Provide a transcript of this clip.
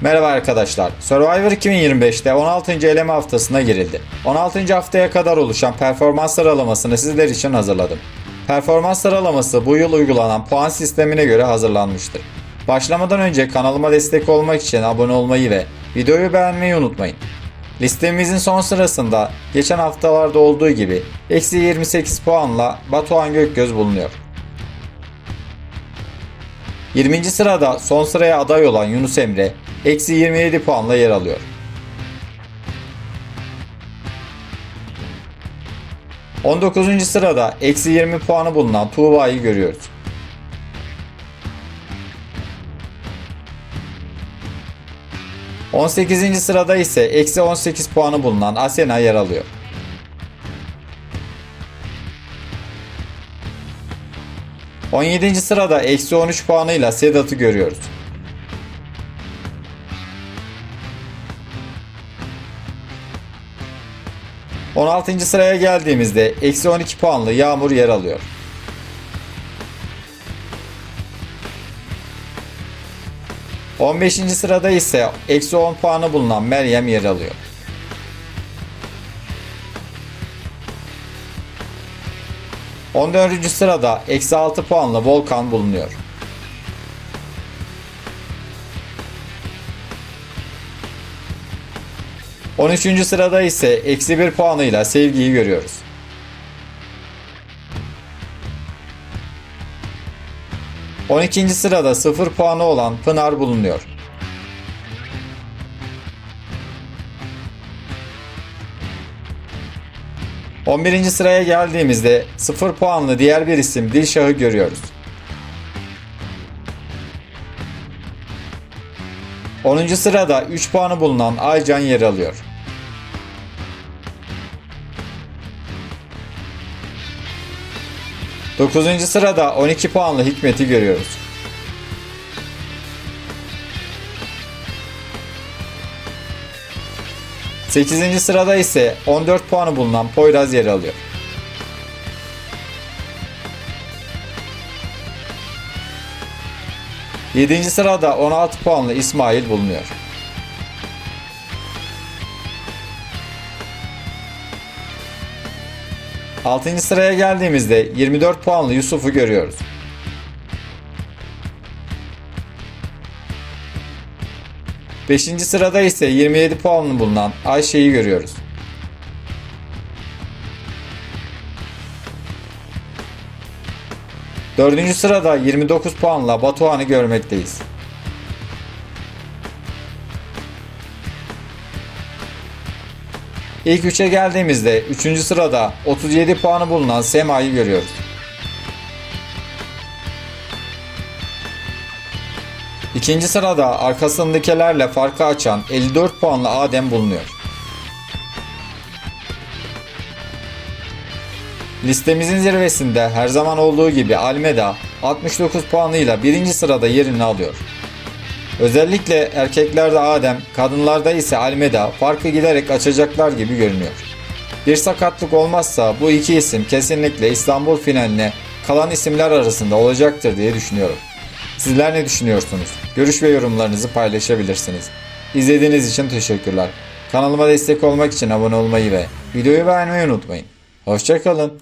Merhaba arkadaşlar. Survivor 2025'te 16. eleme haftasına girildi. 16. haftaya kadar oluşan performans sıralamasını sizler için hazırladım. Performans sıralaması bu yıl uygulanan puan sistemine göre hazırlanmıştır. Başlamadan önce kanalıma destek olmak için abone olmayı ve videoyu beğenmeyi unutmayın. Listemizin son sırasında geçen haftalarda olduğu gibi eksi 28 puanla Batuhan Gökgöz bulunuyor. 20. sırada son sıraya aday olan Yunus Emre eksi 27 puanla yer alıyor. ...19. sırada eksi 20 puanı bulunan Tuğba'yı görüyoruz. ...18. sırada ise eksi 18 puanı bulunan Asena yer alıyor. 17. sırada eksi 13 puanıyla Sedat'ı görüyoruz. ...16. sıraya geldiğimizde eksi 12 puanlı Yağmur yer alıyor. ...15. sırada ise eksi 10 puanı bulunan Meryem yer alıyor. 14. sırada eksi 6 puanla Volkan bulunuyor. On üçüncü sırada ise eksi bir puanıyla Sevgi'yi görüyoruz. On ikinci sırada sıfır puanı olan Pınar bulunuyor. 11. sıraya geldiğimizde 0 puanlı diğer bir isim Dilşah'ı görüyoruz. 10. sırada 3 puanı bulunan Aycan yer alıyor. Dokuzuncu sırada 12 puanlı Hikmet'i görüyoruz. 8. sırada ise 14 puanı bulunan Poyraz yer alıyor. Yedinci sırada 16 puanlı İsmail bulunuyor. Altıncı sıraya geldiğimizde 24 puanlı Yusuf'u görüyoruz. 5. sırada ise 27 puanlı bulunan Ayşe'yi görüyoruz. Dördüncü sırada 29 puanla Batuhan'ı görmekteyiz. İlk üçe geldiğimizde 3. sırada 37 puanı bulunan Sema'yı görüyoruz. İkinci sırada arkasındakilerle farkı açan 54 puanlı Adem bulunuyor. Listemizin zirvesinde her zaman olduğu gibi Almeda 69 puanıyla birinci sırada yerini alıyor. Özellikle erkeklerde Adem, kadınlarda ise Almeda farkı giderek açacaklar gibi görünüyor. Bir sakatlık olmazsa bu iki isim kesinlikle İstanbul finaline kalan isimler arasında olacaktır diye düşünüyorum. Sizler ne düşünüyorsunuz? Görüş ve yorumlarınızı paylaşabilirsiniz. İzlediğiniz için teşekkürler. Kanalıma destek olmak için abone olmayı ve videoyu beğenmeyi unutmayın. Hoşçakalın.